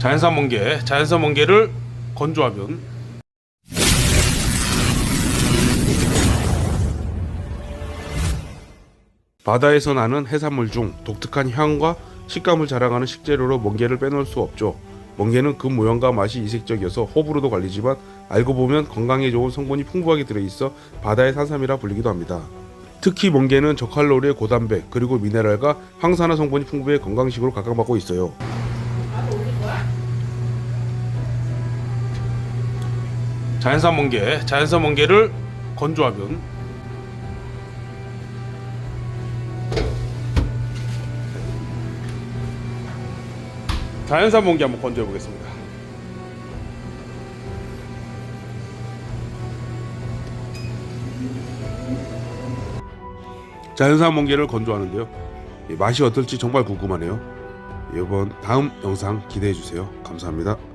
자연산 멍게, 자연산 멍게를 건조하면 바다에서 나는 해산물 중 독특한 향과 식감을 자랑하는 식재료로 멍게를 빼놓을 수 없죠. 멍게는 그 모양과 맛이 이색적이어서 호불호도 갈리지만 알고 보면 건강에 좋은 성분이 풍부하게 들어있어 바다의 산삼이라 불리기도 합니다. 특히 멍게는 저칼로리의 고단백 그리고 미네랄과 항산화 성분이 풍부해 건강식으로 각광받고 있어요. 자연산 멍게, 자연산 멍게를 건조하면 자연산 멍게 한번 건조해 보겠습니다. 자연산 멍게를 건조하는데요. 이 맛이 어떨지 정말 궁금하네요. 이번 다음 영상 기대해 주세요. 감사합니다.